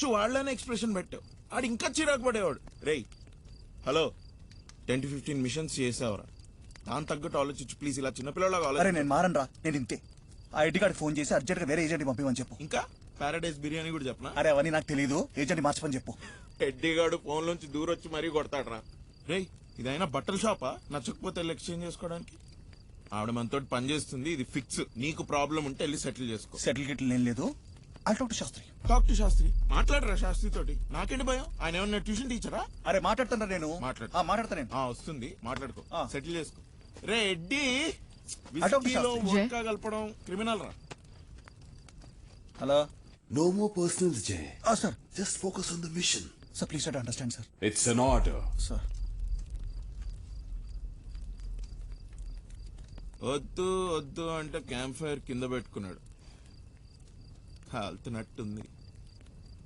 అచ్చు వాళ్ళనే ఎక్స్ప్రెషన్ పెట్టావు ఆడు ఇంకా చిరాకు పడేవాడు. రేయ్ hello ten to fifteen missions చేసావురా. దాని తగ్గట్టు ఆలోచించు ప్లీజ్ ఇలా చిన్నపిల్లలాగా అరే ఆలోచించు. నేను మారను రా నేను ఇంతే. ఆ ఐటీ కార్డ్ ఫోన్ చేసి అర్జెంట్గా వేరే ఏజెంట్ పంపిమని చెప్పు. ఇంకా? పారాడైస్ బిర్యానీ కూడా చెప్పనా? అరే అవన్నీ నాకు తెలియదు ఏజెంట్ మార్చమని చెప్పు. ఎడ్డిగాడు ఫోన్ నుంచి దూరొచ్చి మరీ కొడతాడ్రా. రేయ్ ఇదైనా బట్టల షాపా? నచ్చకపోతే వెళ్ళి ఎక్స్చేంజ్ చేసుకోవడానికి? ఆవిడ మనతో పని చేస్తుంది ఇది ఫిక్స్ నీకు ప్రాబ్లం ఉంటే వెళ్ళి సెటిల్ చేసుకో. సెటిల్ గిట్లు ఏం లేదు. I'll talk to Shastri Shastri మాట్లాడరా శాస్త్రి తోటి? నాకేంటి భయం? ఆయన ఏమన్నా ట్యూషన్ టీచరా? అరే మాట్లాడుతున్నా నేను. మాట్లాడు. ఆ, మాట్లాడతా నేను. ఆ వస్తుంది. మాట్లాడుకో. ఆ. సెటిల్ చేసుకో. రే ఎడ్డి అటొక విస్కీలో శాస్త్రి. వోడ్కా కలపడం క్రిమినల్ రా. Hello. No more personals, Jay. Sir. Just focus on the mission. Sir please to understand sir. It's an order. Sir. వద్దు వద్దు అంటే క్యాంప్ ఫైర్ కింద పెట్టుకున్నాడు. కాలుతున్నట్టుంది